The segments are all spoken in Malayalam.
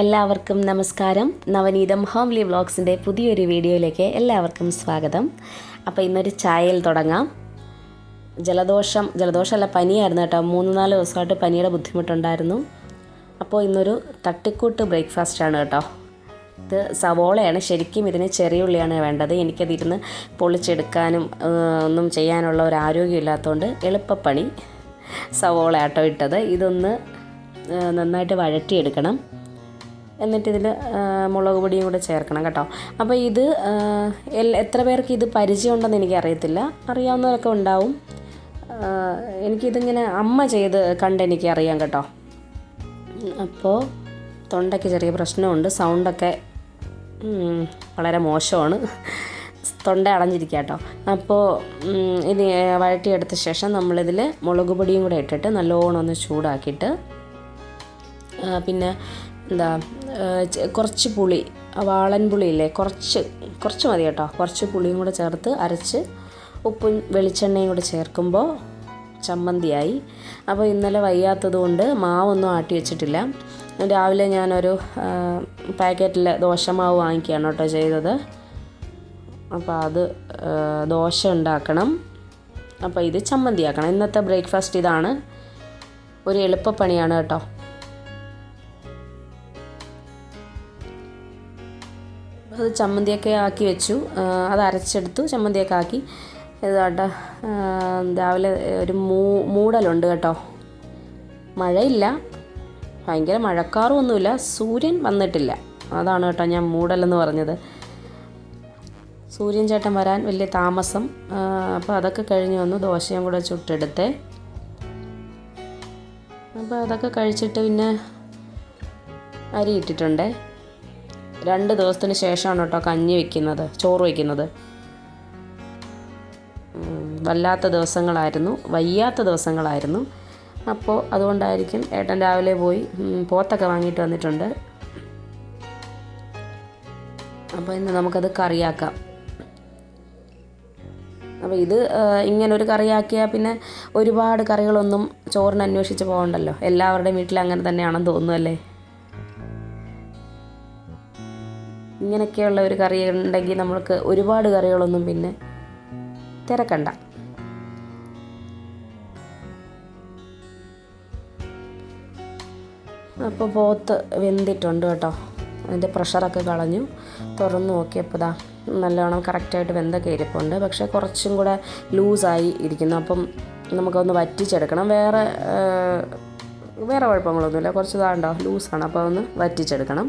എല്ലാവർക്കും നമസ്കാരം. നവനീതം ഹോംലി വ്ളോഗ്സിന്റെ പുതിയൊരു വീഡിയോയിലേക്ക് എല്ലാവർക്കും സ്വാഗതം. അപ്പോൾ ഇന്നൊരു ചായയിൽ തുടങ്ങാം. ജലദോഷം ജലദോഷമല്ല പനിയായിരുന്നു കേട്ടോ. മൂന്ന് നാല് ദിവസമായിട്ട് പനിയുടെ ബുദ്ധിമുട്ടുണ്ടായിരുന്നു. അപ്പോൾ ഇന്നൊരു തട്ടിക്കൂട്ട് ബ്രേക്ക്ഫാസ്റ്റാണ് കേട്ടോ. ഇത് സവോളയാണ്. ശരിക്കും ഇതിന് ചെറിയ ഉള്ളിയാണ് വേണ്ടത്. എനിക്കതിരുന്ന് പൊളിച്ചെടുക്കാനും ഒന്നും ചെയ്യാനുള്ള ഒരു ആരോഗ്യമില്ലാത്തതുകൊണ്ട് എളുപ്പപ്പണി സവോള ആട്ടോ ഇട്ടത്. ഇതൊന്ന് നന്നായിട്ട് വഴറ്റിയെടുക്കണം. എന്നിട്ട് ഇതിൽ മുളക് പൊടിയും കൂടെ ചേർക്കണം കേട്ടോ. അപ്പോൾ ഇത് എത്ര പേർക്ക് ഇത് പരിചയമുണ്ടെന്ന് എനിക്കറിയത്തില്ല. അറിയാവുന്നവരൊക്കെ ഉണ്ടാവും. എനിക്കിതിങ്ങനെ അമ്മ ചെയ്ത് കണ്ട് എനിക്ക് അറിയാം കേട്ടോ. അപ്പോൾ തൊണ്ടയ്ക്ക് ചെറിയ പ്രശ്നമുണ്ട്. സൗണ്ടൊക്കെ വളരെ മോശമാണ്. തൊണ്ട അടഞ്ഞിരിക്കുക കേട്ടോ. അപ്പോൾ ഇത് വഴറ്റിയെടുത്ത ശേഷം നമ്മളിതിൽ മുളക് പൊടിയും കൂടെ ഇട്ടിട്ട് നല്ലോണം ഒന്ന് ചൂടാക്കിയിട്ട് പിന്നെ എന്താ കുറച്ച് പുളി വാളൻ പുളിയില്ലേ കുറച്ച് കുറച്ച് മതി കേട്ടോ. കുറച്ച് പുളിയും കൂടെ ചേർത്ത് അരച്ച് ഉപ്പും വെളിച്ചെണ്ണയും കൂടെ ചേർക്കുമ്പോൾ ചമ്മന്തിയായി. അപ്പോൾ ഇന്നലെ വയ്യാത്തത് കൊണ്ട് മാവൊന്നും ആട്ടി വെച്ചിട്ടില്ല. രാവിലെ ഞാനൊരു പാക്കറ്റിൽ ദോശമാവ് വാങ്ങിക്കുകയാണ് കേട്ടോ ചെയ്തത്. അപ്പോൾ അത് ദോശ ഉണ്ടാക്കണം. അപ്പോൾ ഇത് ചമ്മന്തിയാക്കണം. ഇന്നത്തെ ബ്രേക്ക്ഫാസ്റ്റ് ഇതാണ്. ഒരു എളുപ്പപ്പണിയാണ് കേട്ടോ. അത് ചമ്മന്തിയൊക്കെ ആക്കി വെച്ചു. അത് അരച്ചെടുത്തു. ചമ്മന്തിയൊക്കെ ആക്കി. ഇതാട്ടെ രാവിലെ ഒരു മൂ മൂടലുണ്ട് കേട്ടോ. മഴയില്ല. ഭയങ്കര മഴക്കാറുമൊന്നുമില്ല. സൂര്യൻ വന്നിട്ടില്ല. അതാണ് കേട്ടോ ഞാൻ മൂടലെന്ന് പറഞ്ഞത്. സൂര്യൻ ചേട്ടൻ വരാൻ വലിയ താമസം. അപ്പോൾ അതൊക്കെ കഴിഞ്ഞ് വന്നു. ദോശയും കൂടെ ചുട്ടെടുത്തേ. അപ്പോൾ അതൊക്കെ കഴിച്ചിട്ട് പിന്നെ അരി ഇട്ടിട്ടുണ്ടേ. രണ്ട് ദിവസത്തിന് ശേഷമാണ് കേട്ടോ കഞ്ഞി വെക്കുന്നത് ചോറ് വയ്ക്കുന്നത് വല്ലാത്ത ദിവസങ്ങളായിരുന്നു വയ്യാത്ത ദിവസങ്ങളായിരുന്നു. അപ്പോൾ അതുകൊണ്ടായിരിക്കും ഏട്ടൻ രാവിലെ പോയി പോത്തൊക്കെ വാങ്ങിയിട്ട് വന്നിട്ടുണ്ട്. അപ്പോൾ ഇന്ന് നമുക്കത് കറിയാക്കാം. അപ്പോൾ ഇത് ഇങ്ങനെ ഒരു കറിയാക്കിയാൽ പിന്നെ ഒരുപാട് കറികളൊന്നും ചോറിന് അന്വേഷിച്ച് പോകണ്ടല്ലോ. എല്ലാവരുടെയും വീട്ടിൽ അങ്ങനെ തന്നെയാണെന്ന് തോന്നുന്നല്ലേ ഇങ്ങനെയൊക്കെയുള്ള ഒരു കറി ഉണ്ടെങ്കിൽ നമ്മൾക്ക് ഒരുപാട് കറികളൊന്നും പിന്നെ തിരക്കണ്ട. അപ്പോൾ പോത്ത് വെന്തിട്ടുണ്ട് കേട്ടോ. അതിന്റെ പ്രഷറൊക്കെ കളഞ്ഞു. തുറന്നു നോക്കിയപ്പോൾ ഇതാ നല്ലോണം കറക്റ്റായിട്ട് വെന്തൊക്കെ ഇരിപ്പുണ്ട് പക്ഷേ കുറച്ചും കൂടെ ലൂസായി ഇരിക്കുന്നു. അപ്പം നമുക്കൊന്ന് വറ്റിച്ചെടുക്കണം. വേറെ വേറെ കുഴപ്പങ്ങളൊന്നുമില്ല. കുറച്ച് ഇതാണ്ടോ ലൂസാണ്. അപ്പോൾ ഒന്ന് വറ്റിച്ചെടുക്കണം.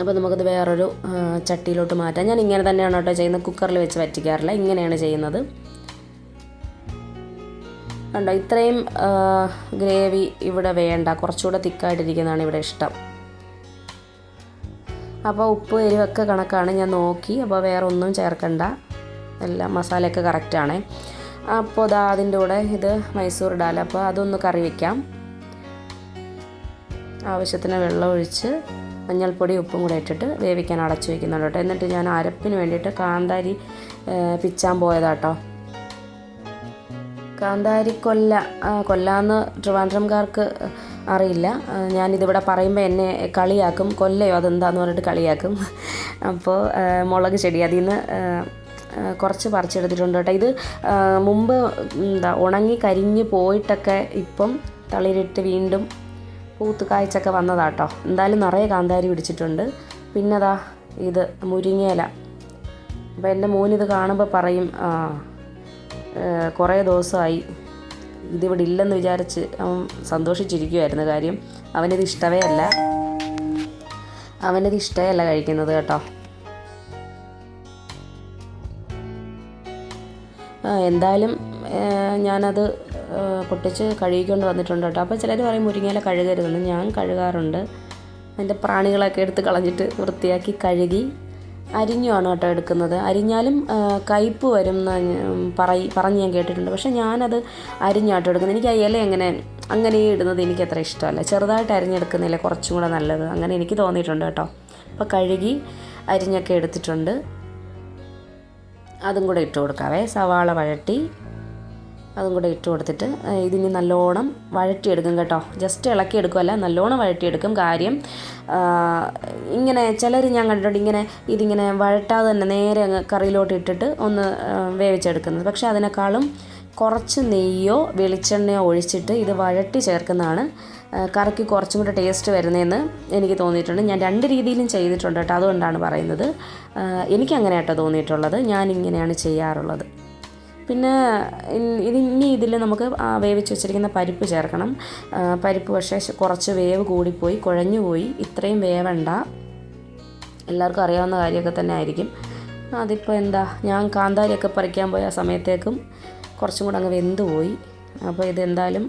അപ്പോൾ നമുക്കത് വേറൊരു ചട്ടിയിലോട്ട് മാറ്റാം. ഞാൻ ഇങ്ങനെ തന്നെയാണ് കേട്ടോ ചെയ്യുന്നത്. കുക്കറിൽ വെച്ച് വറ്റിക്കാറില്ല. ഇങ്ങനെയാണ് ചെയ്യുന്നത്. കണ്ടോ ഇത്രയും ഗ്രേവി ഇവിടെ വേണ്ട. കുറച്ചുകൂടെ തിക്കായിട്ടിരിക്കുന്നതാണ് ഇവിടെ ഇഷ്ടം. അപ്പോൾ ഉപ്പ് എരിവൊക്കെ കണക്കാണ് ഞാൻ നോക്കി. അപ്പോൾ വേറെ ഒന്നും ചേർക്കണ്ട. എല്ലാം മസാലയൊക്കെ കറക്റ്റാണേ അപ്പോൾ അതാ അതിന്റെ കൂടെ ഇത് മൈസൂർ ഡാൽ അപ്പോൾ അതൊന്ന് കറി വയ്ക്കാം ആവശ്യത്തിന് വെള്ളം ഒഴിച്ച് മഞ്ഞൾപ്പൊടി ഉപ്പും കൂടെ ഇട്ടിട്ട് വേവിക്കാൻ അടച്ചു വയ്ക്കുന്നുണ്ട് കേട്ടോ. എന്നിട്ട് ഞാൻ അരപ്പിന് വേണ്ടിയിട്ട് കാന്താരി പിച്ചാൻ പോയതാട്ടോ. കാന്താരി കൊല്ല കൊല്ലാന്ന് ട്രിവാൻഡ്രംകാർക്ക് അറിയില്ല. ഞാനിതിവിടെ പറയുമ്പോൾ എന്നെ കളിയാക്കും. കൊല്ലയോ അതെന്താന്ന് പറഞ്ഞിട്ട് കളിയാക്കും. അപ്പോൾ മുളക് ചെടി അതിൽ നിന്ന് കുറച്ച് പറിച്ചെടുത്തിട്ടുണ്ട് കേട്ടോ. ഇത് മുമ്പ് എന്താ ഉണങ്ങി കരിഞ്ഞ് പോയിട്ടൊക്കെ ഇപ്പം തളിരിട്ട് വീണ്ടും പൂത്ത് കായ്ച്ചൊക്കെ വന്നതാട്ടോ. എന്തായാലും നിറയെ കാന്താരി പിടിച്ചിട്ടുണ്ട്. പിന്നതാ ഇത് മുരിങ്ങയില. അപ്പോൾ എന്റെ മോനിത് കാണുമ്പോൾ പറയും കുറേ ദിവസമായി ഇതിവിടെ ഇല്ലെന്ന് വിചാരിച്ച് അവൻ സന്തോഷിച്ചിരിക്കുമായിരുന്നു കാര്യം. അവനിത് ഇഷ്ടമേ അല്ല. അവനിത് ഇഷ്ടമേ അല്ല കഴിക്കുന്നത് കേട്ടോ. എന്തായാലും ഞാനത് പൊട്ടിച്ച് കഴുകിക്കൊണ്ട് വന്നിട്ടുണ്ട് കേട്ടോ. അപ്പോൾ ചിലർ പറയും മുരിങ്ങയില കഴുകരുതെന്ന്. ഞാൻ കഴുകാറുണ്ട്. അതിന്റെ പ്രാണികളൊക്കെ എടുത്ത് കളഞ്ഞിട്ട് വൃത്തിയാക്കി കഴുകി അരിഞ്ഞുമാണ് കേട്ടോ എടുക്കുന്നത്. അരിഞ്ഞാലും കയ്പ്പ് വരും പറയി പറഞ്ഞ് ഞാൻ കേട്ടിട്ടുണ്ട്. പക്ഷേ ഞാനത് അരിഞ്ഞാട്ടോ എടുക്കുന്നത്. എനിക്ക് ആ ഇല എങ്ങനെ അങ്ങനെ ഇടുന്നത് എനിക്ക് അത്ര ഇഷ്ടമല്ല. ചെറുതായിട്ട് അരിഞ്ഞെടുക്കുന്നില്ല കുറച്ചും കൂടെ നല്ലത്. അങ്ങനെ എനിക്ക് തോന്നിയിട്ടുണ്ട് കേട്ടോ. അപ്പോൾ കഴുകി അരിഞ്ഞൊക്കെ എടുത്തിട്ടുണ്ട്. അതും കൂടെ ഇട്ട് കൊടുക്കാവേ. സവാള വഴട്ടി അതും കൂടെ ഇട്ട് കൊടുത്തിട്ട് ഇതിന് നല്ലോണം വഴറ്റിയെടുക്കും കേട്ടോ. ജസ്റ്റ് ഇളക്കിയെടുക്കുമല്ല നല്ലോണം വഴറ്റിയെടുക്കും കാര്യം. ഇങ്ങനെ ചിലർ ഞാൻ കണ്ടിട്ടുണ്ട് ഇങ്ങനെ ഇതിങ്ങനെ വഴറ്റാതെ തന്നെ നേരെ അങ്ങ് കറിയിലോട്ട് ഇട്ടിട്ട് ഒന്ന് വേവിച്ചെടുക്കുന്നത്. പക്ഷേ അതിനേക്കാളും കുറച്ച് നെയ്യോ വെളിച്ചെണ്ണയോ ഒഴിച്ചിട്ട് ഇത് വഴറ്റി ചേർക്കുന്നതാണ് കറിക്ക് കുറച്ചും കൂടെ ടേസ്റ്റ് വരുന്നതെന്ന് എനിക്ക് തോന്നിയിട്ടുണ്ട്. ഞാൻ രണ്ട് രീതിയിലും ചെയ്തിട്ടുണ്ട് കേട്ടോ അതുകൊണ്ടാണ് പറയുന്നത്. എനിക്ക് എനിക്കങ്ങനെ കേട്ടോ തോന്നിയിട്ടുള്ളത്. ഞാൻ ഇങ്ങനെയാണ് ചെയ്യാറുള്ളത്. പിന്നെ ഇത് ഇനി ഇതിൽ നമുക്ക് വേവിച്ച് വെച്ചിരിക്കുന്ന പരിപ്പ് ചേർക്കണം. പരിപ്പ് പക്ഷേ കുറച്ച് വേവ് കൂടിപ്പോയി കുഴഞ്ഞു പോയി. ഇത്രയും വേവണ്ട. എല്ലാവർക്കും അറിയാവുന്ന കാര്യമൊക്കെ തന്നെ ആയിരിക്കും. അതിപ്പോൾ എന്താ ഞാൻ കാന്താരിയൊക്കെ പറിക്കാൻ പോയ സമയത്തേക്കും കുറച്ചും കൂടെ അങ്ങ് വെന്ത് പോയി. അപ്പോൾ ഇതെന്തായാലും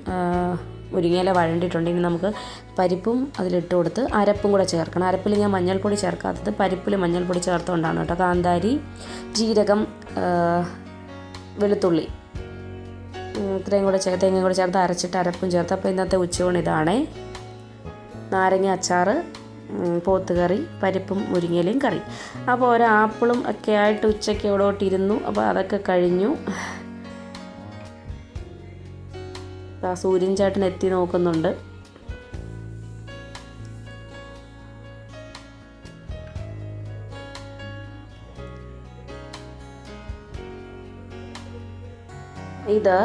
മുരിങ്ങയില വഴണ്ടിട്ടുണ്ട് ഇനി നമുക്ക് പരിപ്പും അതിലിട്ട് കൊടുത്ത് അരപ്പും കൂടെ ചേർക്കണം. അരപ്പിൽ ഞാൻ മഞ്ഞൾപ്പൊടി ചേർക്കാത്തത് പരിപ്പിൽ മഞ്ഞൾപ്പൊടി ചേർത്തുകൊണ്ടാണ് കേട്ടോ. കാന്താരി ജീരകം വെളുത്തുള്ളി. ഇത്രയും കൂടെ ചേർത്ത് തേങ്ങയും കൂടെ ചേർത്ത് അരച്ചിട്ട് അരപ്പും ചേർത്ത്. അപ്പോൾ ഇന്നത്തെ ഉച്ചയൂണ് ഇതാണ്. നാരങ്ങ അച്ചാറ് ഉം, പോത്തുകറി പരിപ്പും മുരിങ്ങയിലയും കറി. അപ്പോൾ ഒരു ആപ്പിളും ഒക്കെ ആയിട്ട് ഉച്ചയ്ക്ക് ഇവിടോട്ടിരുന്നു അപ്പോൾ അതൊക്കെ കഴിഞ്ഞു. സൂര്യൻ ചേട്ടൻ എത്തി നോക്കുന്നുണ്ട്. ഇത്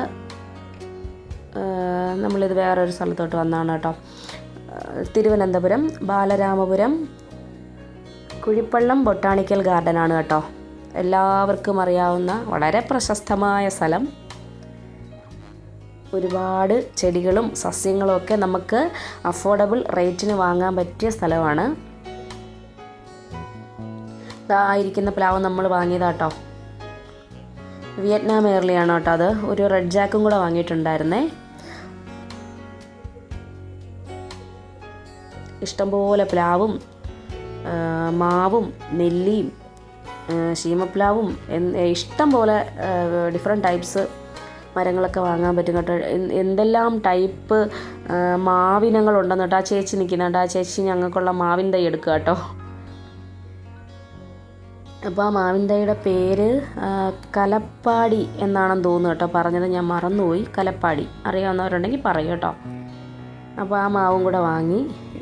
നമ്മളിത് വേറൊരു സ്ഥലത്തോട്ട് വന്നാണ് കേട്ടോ. തിരുവനന്തപുരം ബാലരാമപുരം കുഴിപ്പള്ളം ബൊട്ടാണിക്കൽ ആണ് കേട്ടോ. എല്ലാവർക്കും അറിയാവുന്ന വളരെ പ്രശസ്തമായ സ്ഥലം. ഒരുപാട് ചെടികളും സസ്യങ്ങളും ഒക്കെ നമുക്ക് അഫോർഡബിൾ റേറ്റിന് വാങ്ങാൻ പറ്റിയ സ്ഥലമാണ്. ഇതായിരിക്കുന്ന പ്ലാവ് നമ്മൾ വാങ്ങിയതാട്ടോ വിയറ്റ്നാം എയർലിയാണ് കേട്ടോ അത്? ഒരു റെഡ് ജാക്കും കൂടെ വാങ്ങിയിട്ടുണ്ടായിരുന്നേ. ഇഷ്ടംപോലെ പ്ലാവും മാവും നെല്ലിയും ശീമപ്ലാവും ഇഷ്ടം പോലെ ഡിഫറെന്റ് ടൈപ്സ് മരങ്ങളൊക്കെ വാങ്ങാൻ പറ്റും കേട്ടോ. എന്തെല്ലാം ടൈപ്പ് മാവിനങ്ങളുണ്ടെന്ന് കേട്ടോ. ആ ചേച്ചി നിൽക്കുന്നുണ്ട്. ആ ചേച്ചി ഞങ്ങൾക്കുള്ള മാവിൻ തൈ എടുക്കുക കേട്ടോ. അപ്പോൾ ആ മാവിൻ പേര് കലപ്പാടി എന്നാണെന്ന് തോന്നുന്നു കേട്ടോ. പറഞ്ഞത് ഞാൻ മറന്നുപോയി. കലപ്പാടി. അറിയാവുന്നവരുണ്ടെങ്കിൽ പറയൂ കേട്ടോ. അപ്പോൾ ആ മാവും കൂടെ വാങ്ങി.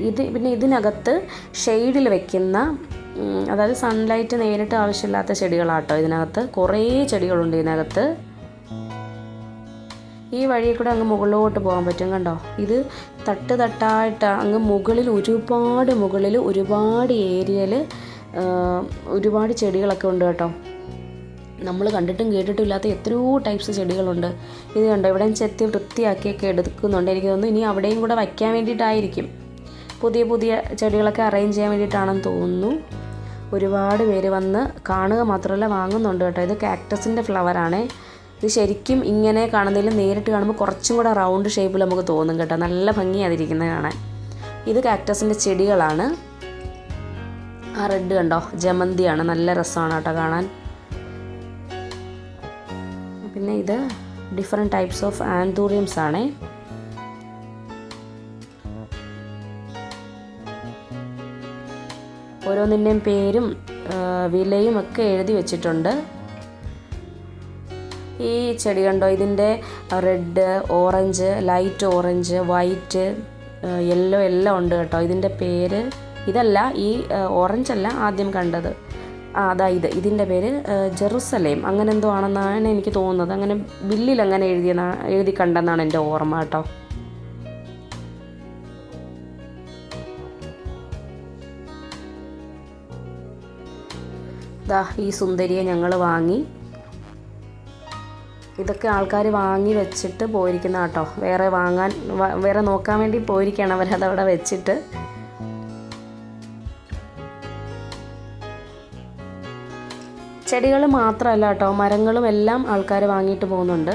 ഇത് പിന്നെ ഇതിനകത്ത് ഷെയ്ഡിൽ വെക്കുന്ന അതായത് സൺലൈറ്റ് നേരിട്ട് ആവശ്യമില്ലാത്ത ചെടികളാട്ടോ ഇതിനകത്ത്. കുറേ ചെടികളുണ്ട് ഇതിനകത്ത്. ഈ വഴിയിൽ കൂടെ അങ്ങ് മുകളിലോട്ട് പോകാൻ പറ്റും കണ്ടോ? ഇത് തട്ട് തട്ടായിട്ട് അങ്ങ് മുകളിൽ ഒരുപാട് മുകളിൽ ഒരുപാട് ഏരിയയിൽ ഒരുപാട് ചെടികളൊക്കെ ഉണ്ട് കേട്ടോ. നമ്മൾ കണ്ടിട്ടും കേട്ടിട്ടും ഇല്ലാത്ത എത്രയോ ടൈപ്സ് ചെടികളുണ്ട്. ഇത് കണ്ടോ ഇവിടെ ചെത്തി വൃത്തിയാക്കിയൊക്കെ എടുക്കുന്നുണ്ട്. എനിക്ക് തോന്നുന്നു ഇനി അവിടെയും കൂടെ വയ്ക്കാൻ വേണ്ടിയിട്ടായിരിക്കും. പുതിയ പുതിയ ചെടികളൊക്കെ അറേഞ്ച് ചെയ്യാൻ വേണ്ടിയിട്ടാണെന്ന് തോന്നുന്നു. ഒരുപാട് പേര് വന്ന് കാണുക മാത്രമല്ല വാങ്ങുന്നുണ്ട് കേട്ടോ. ഇത് കാക്ടസിന്റെ ഫ്ലവറാണേ ഇത് ശരിക്കും ഇങ്ങനെ കാണുന്നതിൽ നേരിട്ട് കാണുമ്പോൾ കുറച്ചും കൂടെ റൗണ്ട് ഷേപ്പിൽ നമുക്ക് തോന്നും കേട്ടോ. നല്ല ഭംഗിയാതിരിക്കുന്നത് കാണാൻ. ഇത് കാക്ടസിന്റെ ചെടികളാണ്. ആ റെഡ് കണ്ടോ? ജമന്തിയാണ്. നല്ല രസമാണ് കേട്ടോ കാണാൻ. പിന്നെ ഇത് ഡിഫറെന്റ് ടൈപ്സ് ഓഫ് ആന്തൂറിയംസ് ആണേ. ഓരോന്നിന്റെയും പേരും വിലയും ഒക്കെ എഴുതി വെച്ചിട്ടുണ്ട്. ഈ ചെടി കണ്ടോ? ഇതിന്റെ red orange light orange white yellow എല്ലാം ഉണ്ട് കേട്ടോ. ഇതിന്റെ പേര് ഇതല്ല ഈ ഓറഞ്ച് അല്ല ആദ്യം കണ്ടത്. അതാ ഇത്. ഇതിന്റെ പേര് ജെറുസലേം. അങ്ങനെ എന്തോ ആണെന്നാണ് എനിക്ക് തോന്നുന്നത്. അങ്ങനെ ബില്ലിൽ അങ്ങനെ എഴുതിയ എഴുതി കണ്ടെന്നാണ് എന്റെ ഓർമ്മ കേട്ടോ. ദാ ഈ സുന്ദരിയെ ഞങ്ങൾ വാങ്ങി. ഇതൊക്കെ ആൾക്കാർ വാങ്ങി വെച്ചിട്ട് പോയിരിക്കുന്ന കേട്ടോ. വേറെ വാങ്ങാൻ വേറെ നോക്കാൻ വേണ്ടി പോയിരിക്കുകയാണ് അവരതവിടെ വെച്ചിട്ട്. ചെടികൾ മാത്രമല്ല കേട്ടോ മരങ്ങളും എല്ലാം ആൾക്കാർ വാങ്ങിയിട്ട് പോകുന്നുണ്ട്.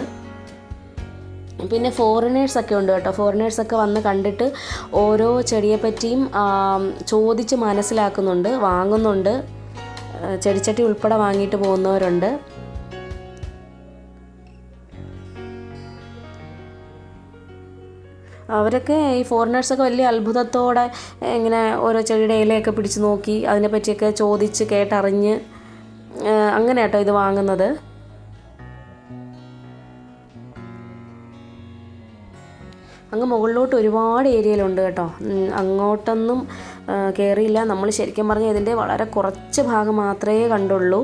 പിന്നെ ഫോറിനേഴ്സ് ഒക്കെ ഉണ്ട് കേട്ടോ ഫോറിനേഴ്സ് ഒക്കെ വന്ന് കണ്ടിട്ട് ഓരോ ചെടിയെപ്പറ്റിയും ചോദിച്ച് മനസ്സിലാക്കുന്നുണ്ട് വാങ്ങുന്നുണ്ട്. ചെടിച്ചട്ടി ഉൾപ്പെടെ വാങ്ങിയിട്ട് പോകുന്നവരുണ്ട്. അവരൊക്കെ ഈ ഫോറിനേഴ്സൊക്കെ വലിയ അത്ഭുതത്തോടെ ഇങ്ങനെ ഓരോ ചെടിയുടെ ഇലയൊക്കെ പിടിച്ച് നോക്കി അതിനെപ്പറ്റിയൊക്കെ ചോദിച്ച് കേട്ടറിഞ്ഞ് അങ്ങനെ കേട്ടോ ഇത് വാങ്ങുന്നത്. അങ്ങ് മുകളിലോട്ട് ഒരുപാട് ഏരിയയിലുണ്ട് കേട്ടോ. അങ്ങോട്ടൊന്നും കയറിയില്ല നമ്മൾ ശരിക്കും പറഞ്ഞാൽ ഇതിന്റെ വളരെ കുറച്ച് ഭാഗം മാത്രമേ കണ്ടുള്ളൂ.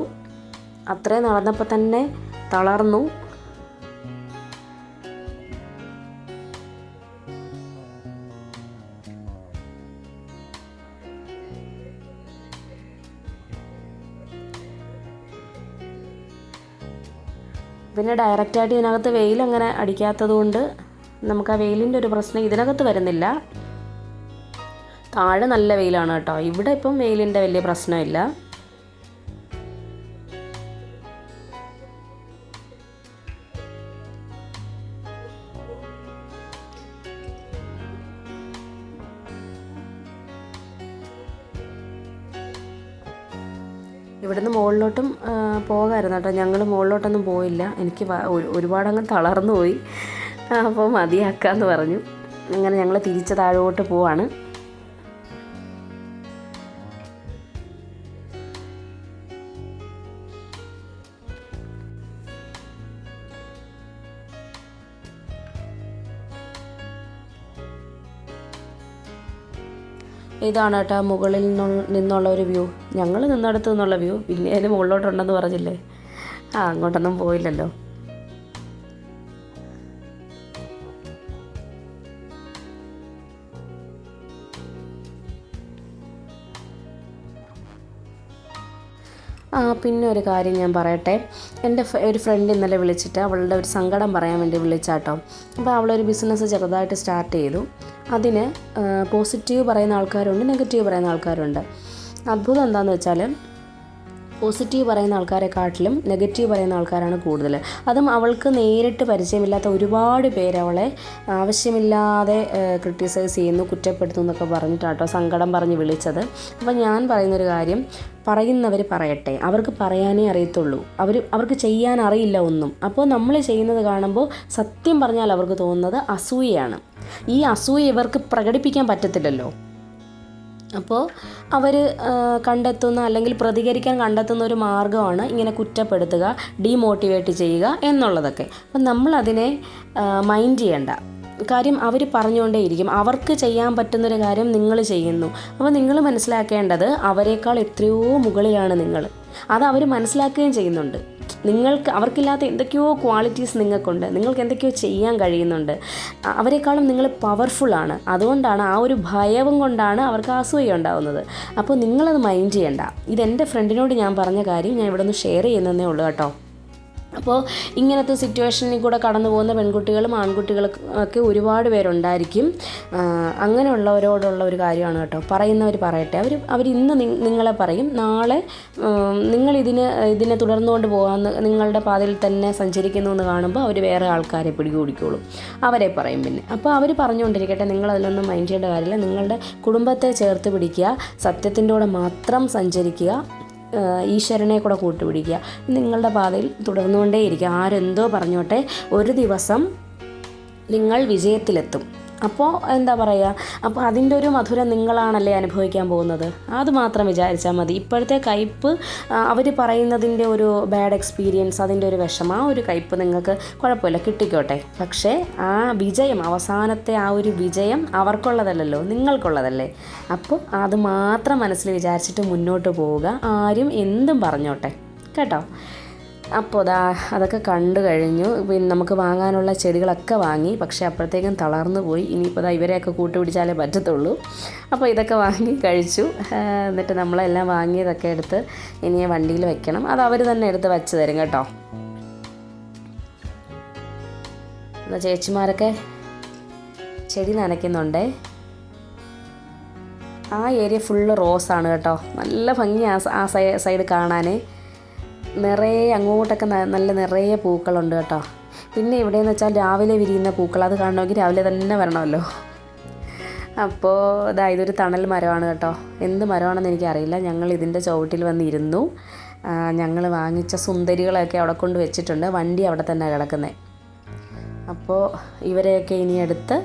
അത്രയും നടന്നപ്പോൾ തന്നെ തളർന്നു. പിന്നെ ഡയറക്റ്റായിട്ട് ഇതിനകത്ത് വെയിൽ അങ്ങനെ അടിക്കാത്തത് കൊണ്ട് നമുക്ക് ആ വെയിലിന്റെ ഒരു പ്രശ്നം ഇതിനകത്ത് വരുന്നില്ല. താഴെ നല്ല വെയിലാണ് കേട്ടോ. ഇവിടെ ഇപ്പം വെയിലിന്റെ വലിയ പ്രശ്നമില്ല. ഇവിടുന്ന് മുകളിലോട്ടും പോകാമായിരുന്നു കേട്ടോ. ഞങ്ങൾ മുകളിലോട്ടൊന്നും പോയില്ല. എനിക്ക് ഒരുപാടങ്ങ് തളർന്നു പോയി അപ്പോൾ മതിയാക്കാന്ന് പറഞ്ഞു. അങ്ങനെ ഞങ്ങൾ തിരിച്ച് താഴോട്ട് പോവാണ്. ഇതാണ് കേട്ടോ മുകളിൽ നിന്നുള്ള ഒരു വ്യൂ. ഞങ്ങൾ നിന്നടുത്ത് നിന്നുള്ള വ്യൂ. പിന്നെ അതിന് മുകളിലോട്ടുണ്ടെന്ന് പറഞ്ഞില്ലേ? ആ അങ്ങോട്ടൊന്നും പോയില്ലല്ലോ. ആ പിന്നെ ഒരു കാര്യം ഞാൻ പറയട്ടെ. എന്റെ ഒരു ഫ്രണ്ട് ഇന്നലെ വിളിച്ചിട്ട് അവളുടെ ഒരു സങ്കടം പറയാൻ വേണ്ടി വിളിച്ചാട്ടോ. അപ്പോൾ അവളൊരു ബിസിനസ് ചെറുതായിട്ട് സ്റ്റാർട്ട് ചെയ്തു. അതിന് പോസിറ്റീവ് പറയുന്ന ആൾക്കാരുണ്ട് നെഗറ്റീവ് പറയുന്ന ആൾക്കാരുണ്ട്. അത്ഭുതം എന്താണെന്ന് വെച്ചാൽ പോസിറ്റീവ് പറയുന്ന ആൾക്കാരെക്കാട്ടിലും നെഗറ്റീവ് പറയുന്ന ആൾക്കാരാണ് കൂടുതൽ അതും അവൾക്ക് നേരിട്ട് പരിചയമില്ലാത്ത ഒരുപാട് പേര് അവളെ ആവശ്യമില്ലാതെ ക്രിട്ടിസൈസ് ചെയ്യുന്നു കുറ്റപ്പെടുത്തുന്നു എന്നൊക്കെ പറഞ്ഞിട്ടാട്ടോ സങ്കടം പറഞ്ഞ് വിളിച്ചത്. അപ്പോൾ ഞാൻ പറയുന്നൊരു കാര്യം പറയുന്നവർ പറയട്ടെ. അവർക്ക് പറയാനേ അറിയത്തുള്ളൂ. അവർ അവർക്ക് ചെയ്യാൻ അറിയില്ല ഒന്നും. അപ്പോൾ നമ്മൾ ചെയ്യുന്നത് കാണുമ്പോൾ സത്യം പറഞ്ഞാൽ അവർക്ക് തോന്നുന്നത് അസൂയയാണ്. ഈ അസൂയ ഇവർക്ക് പ്രകടിപ്പിക്കാൻ പറ്റത്തില്ലല്ലോ. അപ്പോൾ അവർ കണ്ടെത്തുന്ന അല്ലെങ്കിൽ പ്രതികരിക്കാൻ കണ്ടെത്തുന്ന ഒരു മാർഗമാണ് ഇങ്ങനെ കുറ്റപ്പെടുത്തുക ഡീമോട്ടിവേറ്റ് ചെയ്യുക എന്നുള്ളതൊക്കെ. അപ്പം നമ്മളതിനെ മൈൻഡ് ചെയ്യണ്ട. കാര്യം അവർ പറഞ്ഞുകൊണ്ടേയിരിക്കും. അവർക്ക് ചെയ്യാൻ പറ്റുന്നൊരു കാര്യം നിങ്ങൾ ചെയ്യുന്നു. അപ്പോൾ നിങ്ങൾ മനസ്സിലാക്കേണ്ടത് അവരെക്കാൾ എത്രയോ മുകളിലാണ് നിങ്ങൾ അത് അവർ മനസ്സിലാക്കുകയും ചെയ്യുന്നുണ്ട്. നിങ്ങൾക്ക് അവർക്കില്ലാത്ത എന്തൊക്കെയോ ക്വാളിറ്റീസ് നിങ്ങൾക്കുണ്ട്. നിങ്ങൾക്ക് എന്തൊക്കെയോ ചെയ്യാൻ കഴിയുന്നുണ്ട്. അവരെക്കാളും നിങ്ങൾ പവർഫുള്ളാണ് അതുകൊണ്ടാണ് ആ ഒരു ഭയവും കൊണ്ടാണ് അവർക്ക് അസൂയ ഉണ്ടാവുന്നത്. അപ്പോൾ നിങ്ങളത് മൈൻഡ് ചെയ്യണ്ട. ഇതെന്റെ ഫ്രണ്ടിനോട് ഞാൻ പറഞ്ഞ കാര്യം ഞാൻ ഇവിടെ നിന്ന് ഷെയർ ചെയ്യുന്നതേ ഉള്ളൂ കേട്ടോ. അപ്പോൾ ഇങ്ങനത്തെ സിറ്റുവേഷനിൽ കൂടെ കടന്നു പോകുന്ന പെൺകുട്ടികളും ആൺകുട്ടികളും ഒക്കെ ഒരുപാട് പേരുണ്ടായിരിക്കും. അങ്ങനെയുള്ളവരോടുള്ള ഒരു കാര്യമാണ് കേട്ടോ. പറയുന്നവർ പറയട്ടെ. അവർ അവർ ഇന്ന് നിങ്ങളെ പറയും. നാളെ നിങ്ങളിതിന് ഇതിന് തുടർന്നുകൊണ്ട് പോകാമെന്ന് നിങ്ങളുടെ പാതയിൽ തന്നെ സഞ്ചരിക്കുന്നു എന്ന് കാണുമ്പോൾ അവർ വേറെ ആൾക്കാരെ പിടികൂടിക്കോളും. അവരെ പറയും പിന്നെ. അപ്പോൾ അവർ പറഞ്ഞുകൊണ്ടിരിക്കട്ടെ. നിങ്ങൾ അതിലൊന്നും മൈൻഡ് ചെയ്യേണ്ട കാര്യമില്ല. നിങ്ങളുടെ കുടുംബത്തെ ചേർത്ത് പിടിക്കുക. സത്യത്തിന്റെ കൂടെ മാത്രം സഞ്ചരിക്കുക. ഈശ്വരനെ കൂടെ കൂട്ടുപിടിക്കുക. നിങ്ങളുടെ പാതയിൽ തുടർന്നുകൊണ്ടേയിരിക്കുക. ആരെന്തോ പറഞ്ഞോട്ടെ ഒരു ദിവസം നിങ്ങൾ വിജയത്തിലെത്തും. അപ്പോൾ എന്താ പറയുക അപ്പോൾ അതിന്റെ ഒരു മധുരം നിങ്ങളാണല്ലേ അനുഭവിക്കാൻ പോകുന്നത്? അത് മാത്രം വിചാരിച്ചാൽ മതി. ഇപ്പോഴത്തെ കയ്പ്പ് അവർ പറയുന്നതിന്റെ ഒരു ബാഡ് എക്സ്പീരിയൻസ് അതിന്റെ ഒരു വിഷമം ആ ഒരു കയ്പ്പ് നിങ്ങൾക്ക് കുഴപ്പമില്ല കിട്ടിക്കോട്ടെ. പക്ഷേ ആ വിജയം അവസാനത്തെ ആ ഒരു വിജയം അവർക്കുള്ളതല്ലല്ലോ നിങ്ങൾക്കുള്ളതല്ലേ? അപ്പോൾ അത് മാത്രം മനസ്സിൽ വിചാരിച്ചിട്ട് മുന്നോട്ട് പോവുക ആരും എന്തും പറഞ്ഞോട്ടെ. കേട്ടോ? അപ്പോൾ അതാ അതൊക്കെ കണ്ടു കഴിഞ്ഞു. പിന്നെ നമുക്ക് വാങ്ങാനുള്ള ചെടികളൊക്കെ വാങ്ങി പക്ഷേ അപ്പോഴത്തേക്കും തളർന്നു പോയി. ഇനിയിപ്പോൾ അതാ ഇവരെയൊക്കെ കൂട്ടുപിടിച്ചാലേ പറ്റത്തുള്ളൂ. അപ്പോൾ ഇതൊക്കെ വാങ്ങി കഴിച്ചു. എന്നിട്ട് നമ്മളെല്ലാം വാങ്ങിയതൊക്കെ എടുത്ത് ഇനി വണ്ടിയിൽ വെക്കണം. അത് അവർ തന്നെ എടുത്ത് വെച്ച് തരും കേട്ടോ. എന്നാൽ ചേച്ചിമാരൊക്കെ ചെടി നനയ്ക്കുന്നുണ്ടേ? ആ ഏരിയ ഫുള്ള് റോസാണ് കേട്ടോ. നല്ല ഭംഗി ആ സൈഡ് കാണാൻ നിറയെ അങ്ങോട്ടൊക്കെ നല്ല നിറയെ പൂക്കളുണ്ട് കേട്ടോ. പിന്നെ ഇവിടെയെന്ന് വെച്ചാൽ രാവിലെ വിരിയുന്ന പൂക്കൾ അത് കാണണമെങ്കിൽ രാവിലെ തന്നെ വരണമല്ലോ. അപ്പോൾ ഇതാ ഇതൊരു തണൽ മരമാണ് കേട്ടോ. എന്ത് മരമാണെന്ന് എനിക്കറിയില്ല. ഞങ്ങൾ ഇതിന്റെ ചുവട്ടിൽ വന്നിരുന്നു. ഞങ്ങൾ വാങ്ങിച്ച സുന്ദരികളൊക്കെ അവിടെ കൊണ്ട് വെച്ചിട്ടുണ്ട്. വണ്ടി അവിടെ തന്നെ കിടക്കുന്നത് അപ്പോൾ ഇവരെയൊക്കെ ഇനി എടുത്ത്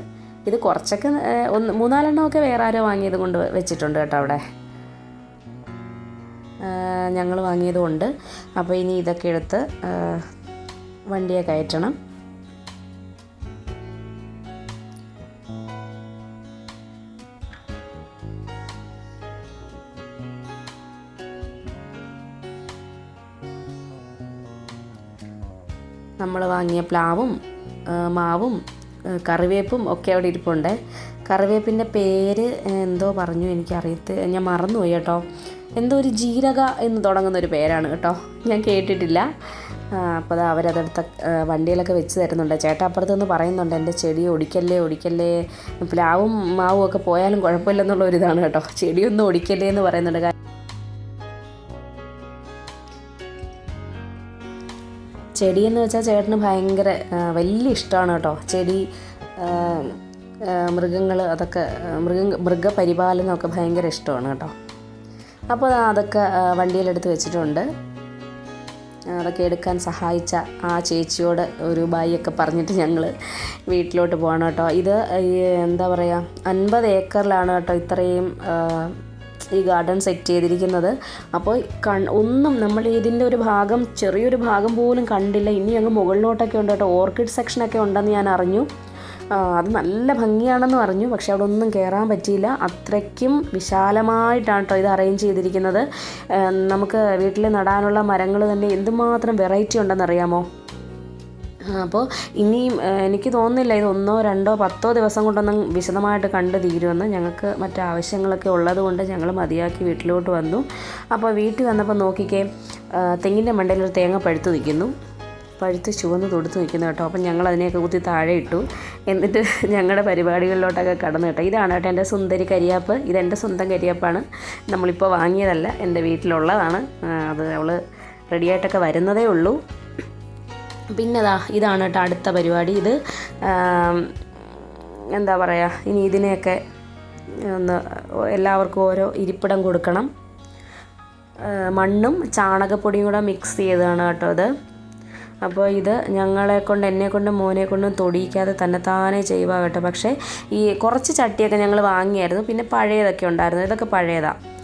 ഇത് കുറച്ചൊക്കെ ഒന്ന് മൂന്നാലെണ്ണമൊക്കെ വേറെ ആരോ വാങ്ങിയത് കൊണ്ട് വെച്ചിട്ടുണ്ട് കേട്ടോ അവിടെ. ഞങ്ങൾ വാങ്ങിയതുകൊണ്ട് അപ്പോൾ ഇനി ഇതൊക്കെ എടുത്ത് വണ്ടിയെ കയറ്റണം നമ്മൾ വാങ്ങിയ പ്ലാവും മാവും കറിവേപ്പും ഒക്കെ അവിടെ ഇരിപ്പുണ്ട്. കറിവേപ്പിന്റെ പേര് എന്തോ പറഞ്ഞു എനിക്കറിയത്ത് ഞാൻ മറന്നുപോയി കേട്ടോ. എന്തോ ഒരു ജീരക എന്ന് തുടങ്ങുന്ന ഒരു പേരാണ് കേട്ടോ. ഞാൻ കേട്ടിട്ടില്ല. അപ്പോൾ അത് അവരതെടുത്ത വണ്ടിയിലൊക്കെ വെച്ച് തരുന്നുണ്ട്. ചേട്ടാ അപ്പുറത്ത് നിന്ന് പറയുന്നുണ്ട്. എന്റെ ചെടി ഒടിക്കല്ലേ ഒടിക്കല്ലേ. പ്ലാവും മാവും ഒക്കെ പോയാലും കുഴപ്പമില്ലെന്നുള്ള ഒരു ഇതാണ് കേട്ടോ. ചെടിയൊന്നും ഒടിക്കല്ലേ എന്ന് പറയുന്നുണ്ട്. ചെടി ചെടിയെന്ന് വെച്ചാൽ ചേട്ടന് ഭയങ്കര വലിയ ഇഷ്ടമാണ് കേട്ടോ. ചെടി മൃഗങ്ങൾ അതൊക്കെ മൃഗ മൃഗപരിപാലനമൊക്കെ ഭയങ്കര ഇഷ്ടമാണ് കേട്ടോ. അപ്പോൾ അതൊക്കെ വണ്ടിയിലെടുത്ത് വെച്ചിട്ടുണ്ട്. അതൊക്കെ എടുക്കാൻ സഹായിച്ച ആ ചേച്ചിയോട് ഒരു ബായിയൊക്കെ പറഞ്ഞിട്ട് ഞങ്ങൾ വീട്ടിലോട്ട് പോകണം കേട്ടോ. ഇത് എന്താ പറയുക അൻപത് ഏക്കറിലാണ് കേട്ടോ ഇത്രയും ഈ ഗാർഡൻ സെറ്റ് ചെയ്തിരിക്കുന്നത്. അപ്പോൾ കൺ ഒന്നും നമ്മൾ ഇതിന്റെ ഒരു ഭാഗം ചെറിയൊരു ഭാഗം പോലും കണ്ടില്ല. ഇനി അങ്ങ് മുകളിലോട്ടൊക്കെ ഉണ്ട് കേട്ടോ. ഓർക്കിഡ് സെക്ഷനൊക്കെ ഉണ്ടെന്ന് ഞാൻ അറിഞ്ഞു. അത് നല്ല ഭംഗിയാണെന്ന് പറഞ്ഞു പക്ഷെ അവിടെ ഒന്നും കയറാൻ പറ്റിയില്ല. അത്രയ്ക്കും വിശാലമായിട്ടാണ് കേട്ടോ ഇത് അറേഞ്ച് ചെയ്തിരിക്കുന്നത്. നമുക്ക് വീട്ടിൽ നടാനുള്ള മരങ്ങൾ തന്നെ എന്തുമാത്രം വെറൈറ്റി ഉണ്ടെന്നറിയാമോ? അപ്പോൾ ഇനിയും എനിക്ക് തോന്നുന്നില്ല ഇത് ഒന്നോ രണ്ടോ പത്തോ ദിവസം കൊണ്ടൊന്നും വിശദമായിട്ട് കണ്ടു തീരുമെന്ന് ഞങ്ങൾക്ക് മറ്റു ഉള്ളത് കൊണ്ട് ഞങ്ങൾ മതിയാക്കി വീട്ടിലോട്ട് വന്നു. അപ്പോൾ വീട്ടിൽ വന്നപ്പോൾ നോക്കിക്കേ തെങ്ങിന്റെ മണ്ടയിൽ ഒരു തേങ്ങ പഴുത്തു നിൽക്കുന്നു. പഴുത്ത് ചുവന്ന് തൊടുത്ത് നിൽക്കുന്നത് കേട്ടോ. അപ്പം ഞങ്ങൾ അതിനെയൊക്കെ കുത്തി താഴെ ഇട്ടു. എന്നിട്ട് ഞങ്ങളുടെ പരിപാടികളിലോട്ടൊക്കെ കടന്നു കേട്ടോ. ഇതാണ് കേട്ടോ എന്റെ സുന്ദരി കരിയാപ്പ്. ഇതെന്റെ സ്വന്തം കരിയാപ്പാണ്. നമ്മളിപ്പോൾ വാങ്ങിയതല്ല എന്റെ വീട്ടിലുള്ളതാണ്. അത് അവൾ റെഡിയായിട്ടൊക്കെ വരുന്നതേ ഉള്ളൂ. പിന്നെ ദാ ഇതാണ് കേട്ടോ അടുത്ത പരിപാടി. ഇത് എന്താ പറയുക ഇനി ഇതിനെയൊക്കെ ഒന്ന് എല്ലാവർക്കും ഓരോ ഇരിപ്പിടം കൊടുക്കണം. മണ്ണും ചാണകപ്പൊടിയും കൂടെ മിക്സ് ചെയ്തതാണ് കേട്ടോ ഇത്. അപ്പോൾ ഇത് ഞങ്ങളെ കൊണ്ട് എന്നെ കൊണ്ടും മോനെ കൊണ്ടും തൊടിയിക്കാതെ തന്നെ താനേ ചെയ്യുക കേട്ടോ. പക്ഷേ ഈ കുറച്ച് ചട്ടിയൊക്കെ ഞങ്ങൾ വാങ്ങിയായിരുന്നു. പിന്നെ പഴയതൊക്കെ ഉണ്ടായിരുന്നു. ഇതൊക്കെ പഴയതാണ്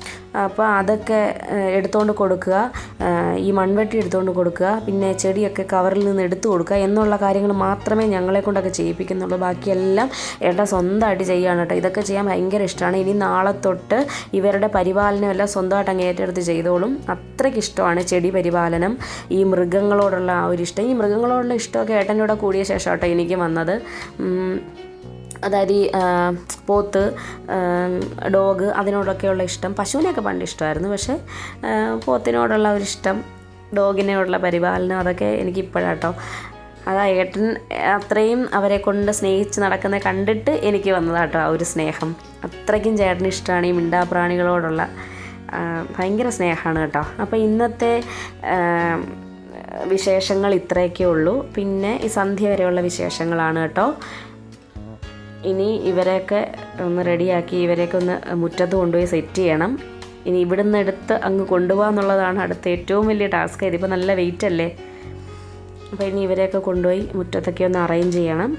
അപ്പോൾ അതൊക്കെ എടുത്തുകൊണ്ട് കൊടുക്കുക. ഈ മൺവെട്ടി എടുത്തുകൊണ്ട് കൊടുക്കുക. പിന്നെ ചെടിയൊക്കെ കവറിൽ നിന്ന് എടുത്തു കൊടുക്കുക. എന്നുള്ള കാര്യങ്ങൾ മാത്രമേ ഞങ്ങളെ കൊണ്ടൊക്കെ ചെയ്യിപ്പിക്കുന്നുള്ളൂ. ബാക്കിയെല്ലാം ഏട്ടാ സ്വന്തമായിട്ട് ചെയ്യുകയാണ് കേട്ടോ. ഇതൊക്കെ ചെയ്യാൻ ഭയങ്കര ഇഷ്ടമാണ്. ഇനി നാളെ തൊട്ട് ഇവരുടെ പരിപാലനം എല്ലാം സ്വന്തമായിട്ട് അങ്ങ് ഏറ്റെടുത്ത് ചെയ്തോളും. അത്രയ്ക്ക് ഇഷ്ടമാണ് ചെടി പരിപാലനം. ഈ മൃഗങ്ങളോടുള്ള ആ ഒരു ഇഷ്ടം. ഈ മൃഗങ്ങളോടുള്ള ഇഷ്ടമൊക്കെ ഏട്ടന്റെ കൂടെ കൂടിയ ശേഷം കേട്ടോ എനിക്ക് വന്നത്. അതായത് ഈ പോത്ത് ഡോഗ് അതിനോടൊക്കെയുള്ള ഇഷ്ടം. പശുവിനെയൊക്കെ പണ്ട് ഇഷ്ടമായിരുന്നു. പക്ഷേ പോത്തിനോടുള്ള ഒരു ഇഷ്ടം ഡോഗിനോടുള്ള പരിപാലനം അതൊക്കെ എനിക്ക് ഇപ്പോഴാട്ടോ അതാ ഏട്ടൻ അത്രയും അവരെ കൊണ്ട് സ്നേഹിച്ച് നടക്കുന്നത് കണ്ടിട്ട് എനിക്ക് വന്നതാട്ടോ ആ ഒരു സ്നേഹം. അത്രയ്ക്കും ചേട്ടന് ഇഷ്ടമാണ് ഈ മിണ്ടാപ്രാണികളോടുള്ള ഭയങ്കര സ്നേഹമാണ് കേട്ടോ. അപ്പോൾ ഇന്നത്തെ വിശേഷങ്ങൾ ഇത്രയൊക്കെ ഉള്ളൂ. പിന്നെ ഈ സന്ധ്യ വരെയുള്ള വിശേഷങ്ങളാണ് കേട്ടോ. ഇനി ഇവരെയൊക്കെ ഒന്ന് റെഡിയാക്കി ഇവരെയൊക്കെ ഒന്ന് മുറ്റത്ത് കൊണ്ടുപോയി സെറ്റ് ചെയ്യണം. ഇനി ഇവിടുന്ന് എടുത്ത് അങ്ങ് കൊണ്ടുപോകാന്നുള്ളതാണ് അടുത്ത ഏറ്റവും വലിയ ടാസ്ക് ഇതിപ്പോൾ നല്ല വെയിറ്റ് അല്ലേ? അപ്പോൾ ഇനി ഇവരെയൊക്കെ കൊണ്ടുപോയി മുറ്റത്തൊക്കെ ഒന്ന് അറേഞ്ച് ചെയ്യണം.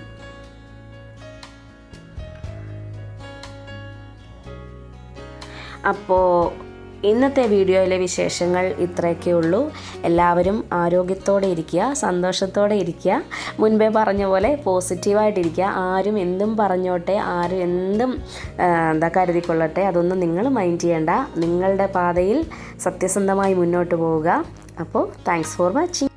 അപ്പോൾ ഇന്നത്തെ വീഡിയോയിലെ വിശേഷങ്ങൾ ഇത്രയൊക്കെ ഉള്ളൂ. എല്ലാവരും ആരോഗ്യത്തോടെ ഇരിക്കുക സന്തോഷത്തോടെ ഇരിക്കുക. മുൻപേ പറഞ്ഞ പോലെ പോസിറ്റീവായിട്ടിരിക്കുക. ആരും എന്തും പറഞ്ഞോട്ടെ ആരും എന്തും എന്താ കരുതിക്കൊള്ളട്ടെ അതൊന്നും നിങ്ങൾ മൈൻഡ് ചെയ്യേണ്ട. നിങ്ങളുടെ പാതയിൽ സത്യസന്ധമായി മുന്നോട്ട് പോവുക. അപ്പോൾ താങ്ക്സ് ഫോർ വാച്ചിങ്